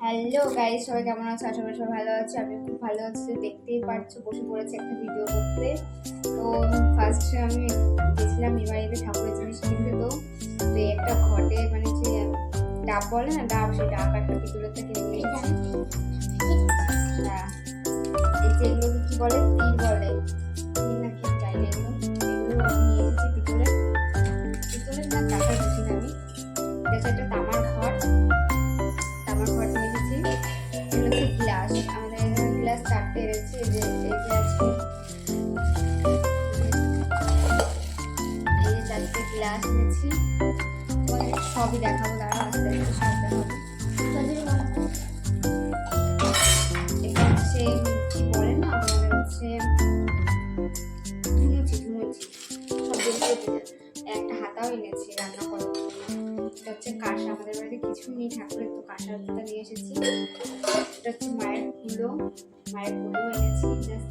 Hello guys সবাই কেমন আছে? আশা করি সবাই ভালো আছে। আমি খুব ভালো আছি। দেখতেই পাচ্ছ বসে পড়েছে একটা ভিডিও করতে। তো ফার্স্টে আমি গেছিলাম এই বাড়িতে ঠাকুরের জিনিস কিনতে। তো তো একটা ঘটে মানে যে ডাব বলে না ডাব সেই ডাব একটা পিতলের থেকে। হ্যাঁ। এই যে এগুলোকে কি বলে? তীর বলে। গ্লাস এনেছি তোমাদের সবই দেখাবো, দাঁড়াও, আস্তে আস্তে সব দেখাবো। একটা হাতাও এনেছি, রান্না করার এটা হচ্ছে কাঁসা, আমাদের বাড়িতে কিছু নেই, ঠাকুরের তো কাঁসা হাতটা নিয়ে এসেছি। এটা হচ্ছে মায়ের কুলো মায়ের কুলো এনেছি, জাস্ট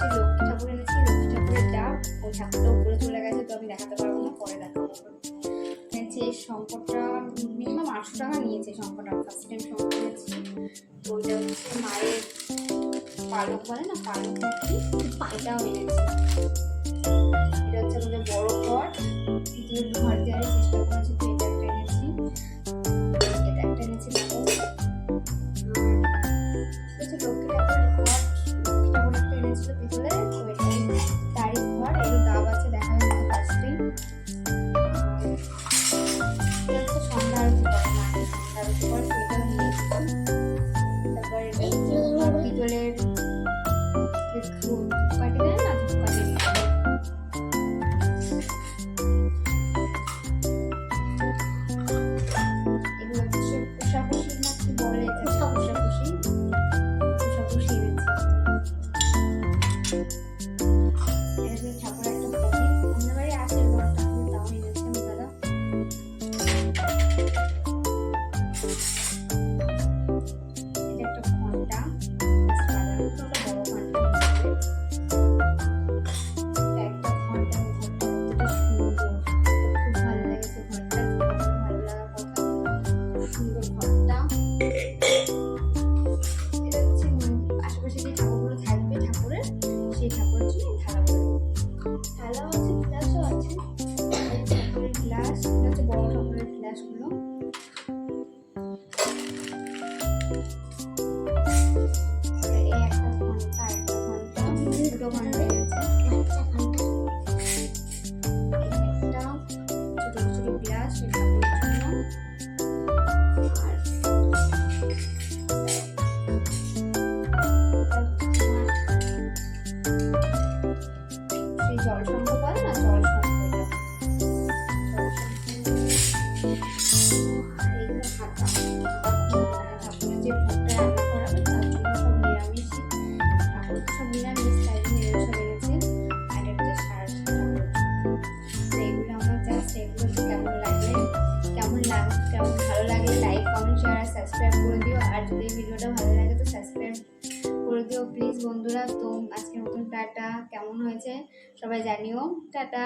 হচ্ছে লক্ষ্মী ঠাকুর এনেছি ঠাকুরের ডাব ওই ঠাকুরটা উপরে চলে গেছে, তো আমি দেখাতে পারব না, পরে দেখাবো। যে এই শঙ্করটা মিনিমাম আটশো টাকা নিয়েছে শঙ্করটা ফার্স্ট টাইম শঙ্কর এনেছি ওইটা হচ্ছে মায়ের পালক বলে না, পালক এটাও এনেছি যে সেই ঠাকুরের জন্য থালা থালাও আছে গ্লাসও আছে। ঠাকুরের গ্লাস হচ্ছে বড় ঠাকুরের গ্লাসগুলো করে দিও প্লিজ বন্ধুরা। তো আজকের মতন টাটা। কেমন হয়েছে? সবাই জানিও। টাটা।